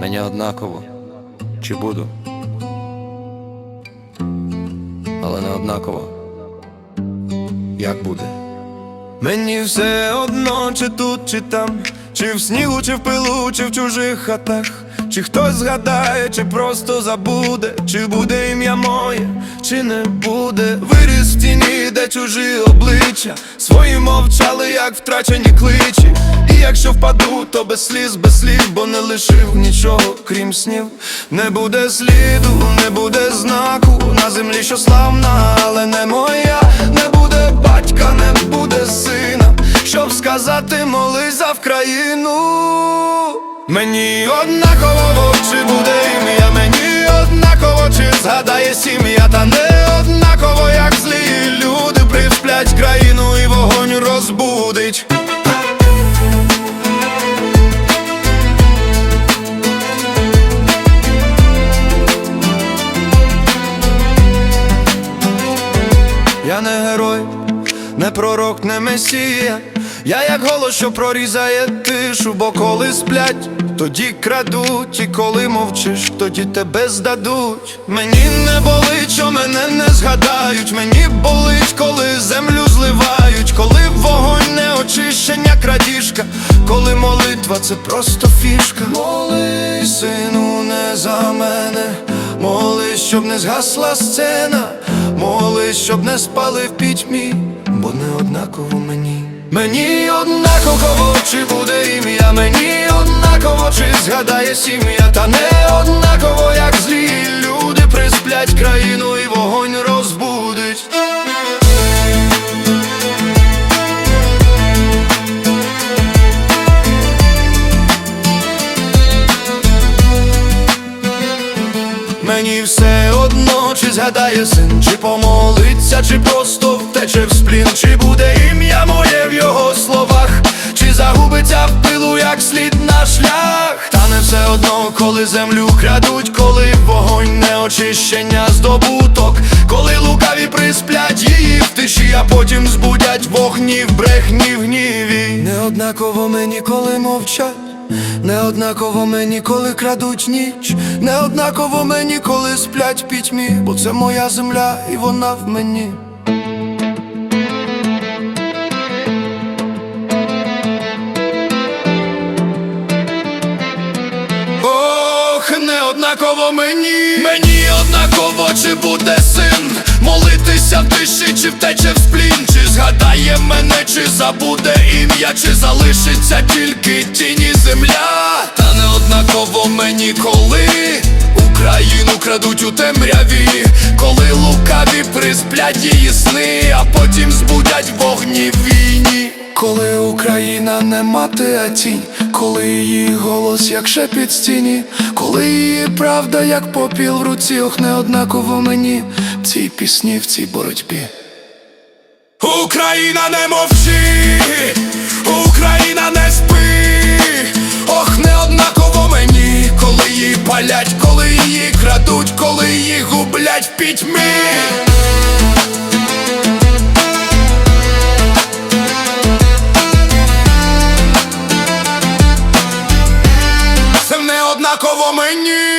Мені однаково, чи буду. Але не однаково, як буде. Мені все одно, чи тут, чи там, чи в снігу, чи в пилу, чи в чужих хатах, чи хтось згадає, чи просто забуде, чи буде ім'я моє, чи не буде. Виріс в тіні, де чужі обличчя, свої мовчали, як втрачені кличі. І якщо впаду, то без сліз, без слів, бо не лишив нічого, крім снів. Не буде сліду, не буде знаку на землі, що славна, але не моя, не буде батька, не буде сина, щоб сказати, молись за Вкраїну. Мені однаково, чи буде ім'я, мені однаково, чи згадає сім'я, та не однаково, як розбудить. Я не герой, не пророк, не месія. Я як голос, що прорізає тишу, бо коли сплять, тоді крадуть, і коли мовчиш, тоді тебе здадуть. Мені не болить, що мене не згадають. Мені болить, коли землю зливають, коли вогонь не очищення, крадіжка, коли молитва це просто фішка. Молись, сину, не за мене. Молись, щоб не згасла сцена, молись, щоб не спали в пітьмі, бо не однаково мені. Мені однаково, чи буде ім'я, мені однаково, чи згадає сім'я, та не однаково, як злі люди присплять країну і вогонь розбудить. Мені все одно, чи згадає син, чи помолиться, чи просто втече в сплін, чи буде ім'я шлях. Та не все одно, коли землю крадуть, коли вогонь не очищення здобуток, коли лукаві присплять її в тиші, а потім збудять вогні в брехні в гніві. Неоднаково мені, коли мовчать. Неоднаково мені, коли крадуть ніч, неоднаково мені, коли сплять пітьмі, бо це моя земля і вона в мені. Ох, неоднаково мені, мені однаково, чи буде син. Молитися в тиші, чи втече в сплін, чи згадає мене, чи забуде ім'я, чи залишиться тільки тіні земля. Та не однаково мені, коли Україну крадуть у темряві, коли лукаві присплять її сни, а потім збудять вогні війні. Коли Україна не мати, а тінь, коли її голос, як шепіт стіні, коли її правда, як попіл в руці, ох, неоднаково мені в цій пісні, в цій боротьбі. Україна не мовчи, Україна не спи, ох, неоднаково мені, коли її палять, коли її крадуть, коли її гублять в пітьмі. однаково мені.